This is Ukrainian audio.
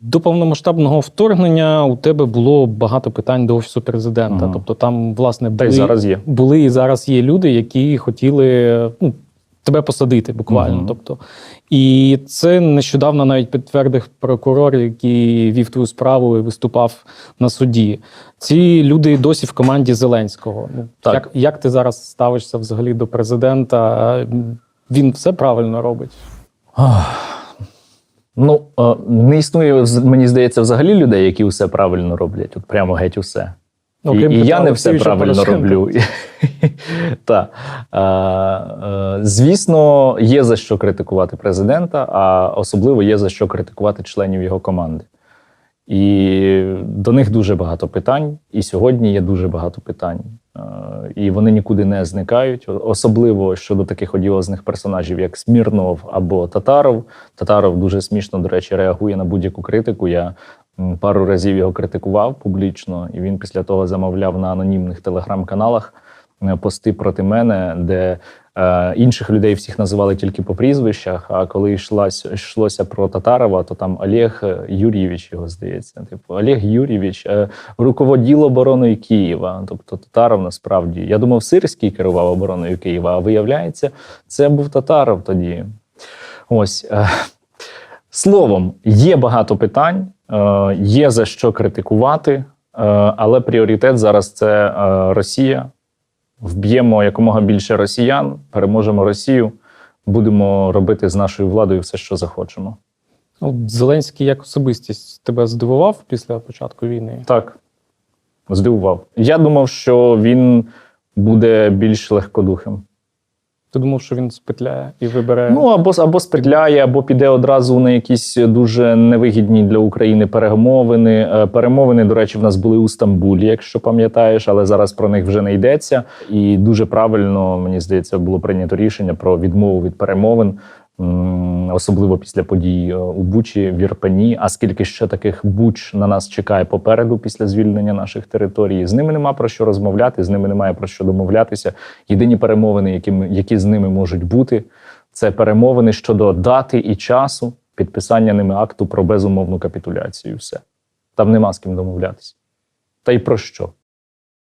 До повномасштабного вторгнення у тебе було багато питань до офісу президента. Мгм. Тобто, там, власне, Та й були, зараз є. були і зараз є люди, які хотіли ну, тебе посадити буквально. Мгм. Тобто, і це нещодавно навіть підтвердив прокурор, який вів твою справу і виступав на суді. Ці люди досі в команді Зеленського. Ну, Так. Як, як ти зараз ставишся взагалі до президента? Він все правильно робить. Ну, е, не існує, мені здається, взагалі людей, які все правильно роблять. От прямо геть усе. І, і я не все правильно роблю. Так. Е, е, Звісно, є за що критикувати президента, а особливо є за що критикувати членів його команди. І до них дуже багато питань. І сьогодні є дуже багато питань. Е, І вони нікуди не зникають, особливо щодо таких одіозних персонажів, як Смірнов або Татаров. Татаров дуже смішно, до речі, реагує на будь-яку критику. Я пару разів його критикував публічно, і він після того замовляв на анонімних телеграм-каналах е, пости проти мене, де інших людей всіх називали тільки по прізвищах. А коли йшлась, йшлося про Татарова, то там Олег Юрійович його здається. Типу Олег Юрійович, е, руководіл обороною Києва. Тобто Татаров насправді. Я думав, Сирський керував обороною Києва, а виявляється, це був Татаров тоді. Ось. е, Словом, є багато питань, е, є за що критикувати, е, але пріоритет зараз це е, Росія. Вб'ємо якомога більше росіян, переможемо Росію, будемо робити з нашою владою все, що захочемо. Зеленський як особистість тебе здивував після початку війни? Так, здивував. Я думав, що він буде більш легкодухим. Ти думав, що він спетляє і вибере. Ну або або спетляє, або піде одразу на якісь дуже невигідні для України перемовини. Е, Перемовини, до речі, в нас були у Стамбулі, якщо пам'ятаєш, але зараз про них вже не йдеться. І дуже правильно мені здається було прийнято рішення про відмову від перемовин. Особливо після подій е, у Бучі, в Ірпені. А скільки ще таких буч на нас чекає попереду після звільнення наших територій? З ними нема про що розмовляти, з ними немає про що домовлятися. Єдині перемовини, які, які з ними можуть бути, це перемовини щодо дати і часу підписання ними акту про безумовну капітуляцію. Все там нема з ким домовлятися. Та й про що?